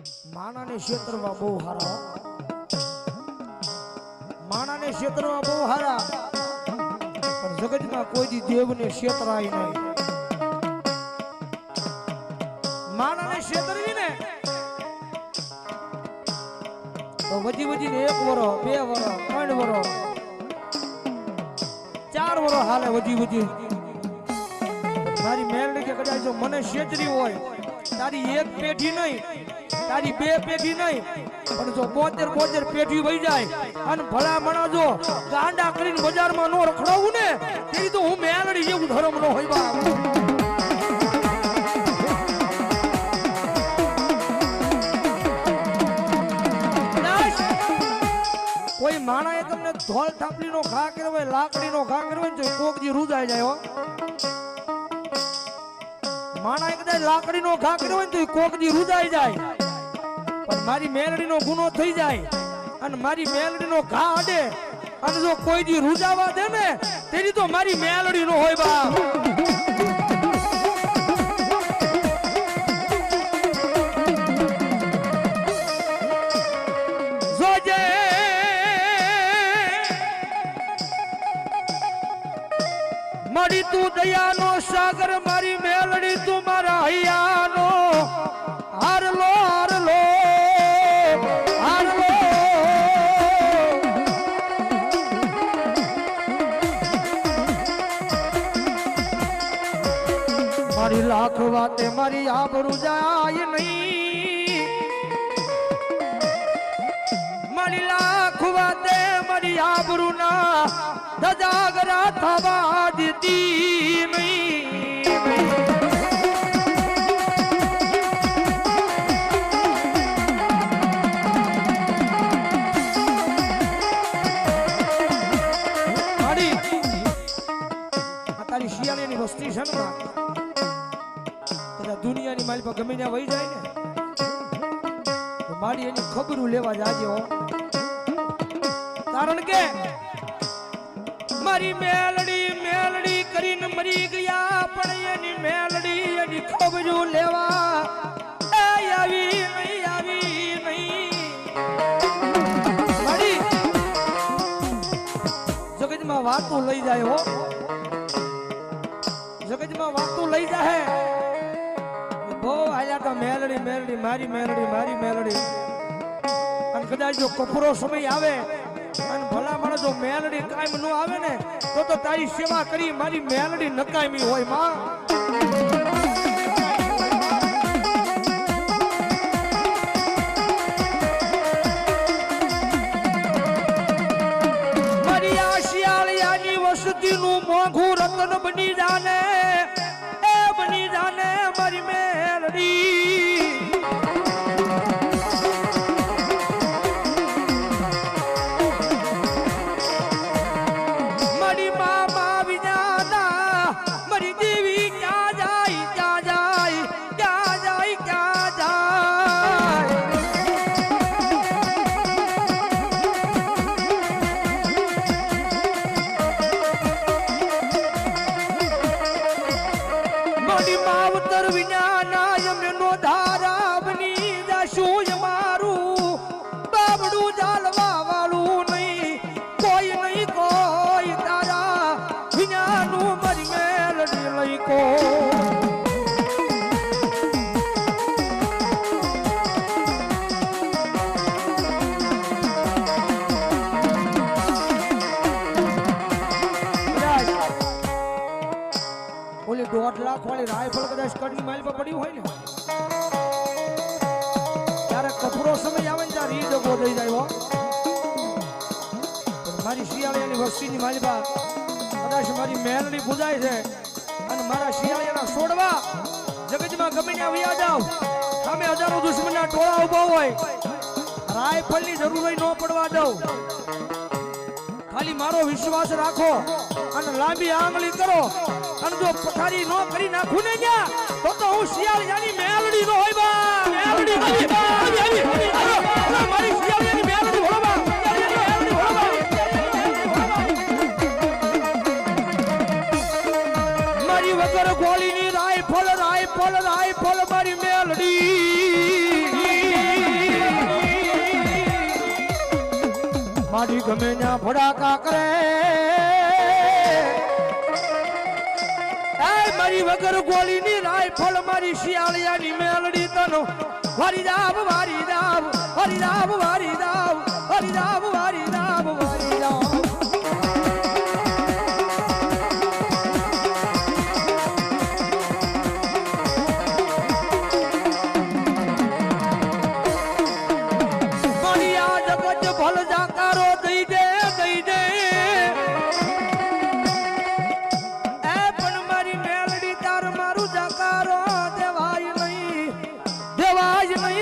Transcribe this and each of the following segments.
માણાને ક્ષેત્રમાં બહુ હારા. પણ જગતમાં કોઈ દેવને ક્ષેત્રાય નહીં. માણાને ક્ષેત્રવી ને? તો વધી વધીને એક વરો બે વરો ત્રણ વરો ચાર વરો હાલે વધી વધી મારી મેલડી કે કદાચ મને છેતરી હોય, તારી એક પેઢી નહીં તારી બે પેઢી નહીં, પણ જો બોતેર બોતેર પેઢી વહી જાય અને ભલા મણા જો ગાંડા કરીને બજારમાં નો રખડાવું ને તે તો હું મેલડી જેવું ધર્મ નો હોય બા. કોઈ માણાએ તમને ધોળ થાપલીનો ઘા કર્યો હોય, લાકડીનો ઘા કર્યો હોય ને તો કોકજી રૂજાઈ જાય માણાએ કદાચ લાકડીનો ઘા કર્યો હોય ને તો કોકજી રૂજાઈ જાય. પણ મારી મેલડીનો ગુનો થઈ જાય અને મારી મેલડીનો ઘા અડે અને જો કોઈ દી રૂજાવા દે ને, તેની તો મારી મેલડીનો હોય બા મારી તું દયાનો સાગર, મારી મેલડી તું મારા હૈયાનો. મારી લાખ વાતે મારી આબરૂ જાય નહીં. મારી લાખ વાતે મારી આબરૂ ના ધજાગરા થવા દીધી નહીં. તારી શિયાળીની વસ્તી છે ને દુનિયાની મારી પર ગમે ત્યાં વહી જાય ને મારી એની ખબરું લેવા જાજે કારણ કે મારી મેલડી મેલડી કરીને મરી ગયા, પણ એની મેલડી એની ખબરું લેવા આવી નહીં આવી નહીં. જગતમાં વાતો લઈ જાય હો. જગતમાં વાતો લઈ જાય આયા તો મેલડી મેલડી, મારી મેલડી મારી મેલડી. અને કદાચ જો કપરો સમય આવે અને ભલા માણસ જો મેલડી કાયમ ન આવે ને, તો તો તારી સેવા કરી, મારી મેલડી નકામી હોય, માં. we know. દોઢ લાખ વાળી રાયફળ કદાચ કડની માઇલ પર પડી હોય ને. ત્યારે કપરો સમય આવે ને ત્યારે ઈ ડગો થઈ જાય મારી શિયાળિયાની વસ્તીની માલિકા કદાચ મારી મહેલની પૂજાય છે અને મારા શિયાળિયાના છોડવા જગતમાં ગમે ત્યાં વયા જાવ. સામે હજારો દુશ્મનના ટોળા ઊભા હોય. રાયફળની જરૂર ન પડવા દઉં. ખાલી મારો વિશ્વાસ રાખો અને લાંબી આંગળી કરો. અને જો પથારી ન કરી નાખું ને ન્યા તો તો હું શિયાળિયાની મેલડી નો હોય બા. મેલડી મારી શિયાળિયાની મેલડી હોય બા. મારી વગર ગોળીની રાયફળ રાયફળ રાયફળ મારી મેલડી. મારી ગમે ના ભડાકા કરે. મારી વગર ગોળીની રાયફળ મારી શિયાળિયાની મેલડી તનો. દાબ વારી વારી દાબ વારી વારી દાબ વારી દાબ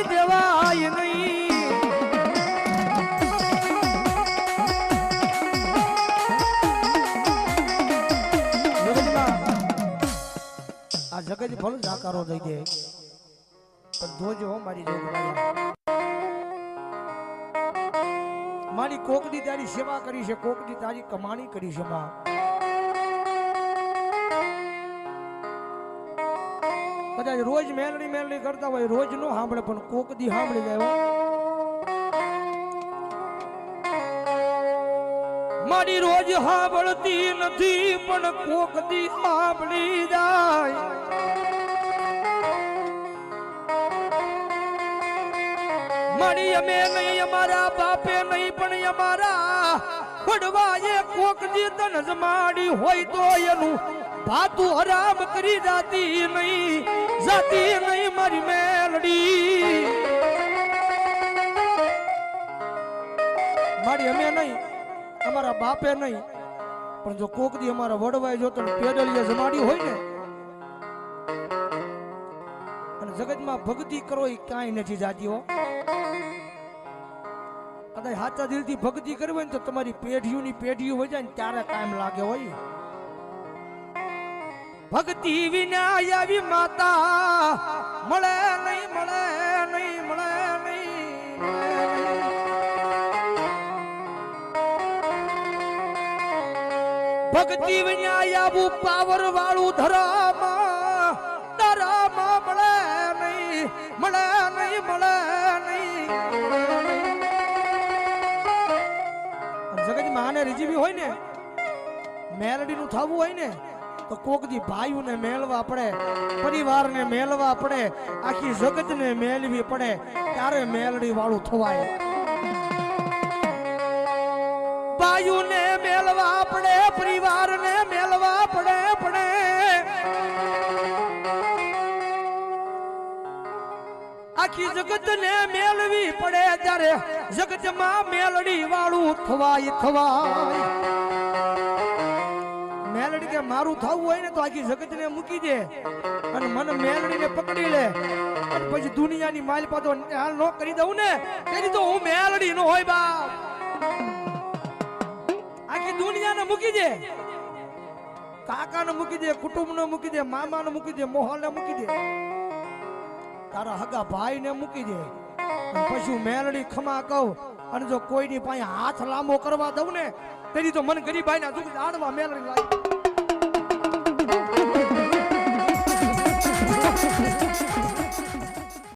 દેવાય નહીં આ જગત ભલ જાકારો દઈ દે પણ જોજો મારી મારી કોકની તારી સેવા કરી છે કોકની તારી કમાણી કરી છે માં કદાચ રોજ મેલડી મેલડી કરતા હોય, રોજ નો સાંભળે, પણ કોક દી સાંભળી જાય. મારી રોજ સાંભળતી નથી, પણ કોક દી સાંભળી જાય મારી અમે નહીં, અમારા બાપે અમારા નહીં અમારા બાપે નહીં, પણ જો કોક દી અમારા વડવાએ જો તને પેડલીએ જમાડી હોય ને, અને જગતમાં ભક્તિ કરો એ કાંઈ નથી જાતી હો. કદાચ સાચા દિલથી ભક્તિ કરવી હોય તો તમારી પેઢીઓની પેઢીઓ હોય જાય ત્યારે કાયમ લાગે હોય. ભક્તિ વિના આવી માતા મળે નહીં મળે નહીં, મળે ભક્તિ વિના આવું પાવર વાળું ધરામાં આને રીજીવી હોય ને, મેલડીનું થવું હોય ને, તો કોક દી ભાઈઓને મેળવા પડે, પરિવારને મેળવા પડે, આખી જગતને મેળવી પડે, ત્યારે મેલડી વાળું થવાય. ભાઈઓને મેળવા પડે આખી જગતને મેળવી પડે ત્યારે જગતમાં મેલડી વાળું થવાય થવાય. મેલડી કે મારું થવું હોય ને તો આખી જગતને મૂકી દે અને મને મેલડીને પકડી લે. પછી દુનિયાની માલ પાતો હાલ નો કરી દઉં ને, તેની તો હું મેલડી નો હોય બાપ. આખી દુનિયાને મૂકી દે. કાકાને મૂકી દે, કુટુંબને મૂકી દે, મામાને મૂકી દે મોહલને મૂકી દે. તારા હગા ભાઈને મૂકી દે. પછી હું ખમા કહું, અને જો કોઈની પાસે હાથ લાંબો કરવા દઉં ને, તેની તો મન ગરીબાઈ ના દુઃખ જાણવા મેલડી લાગે.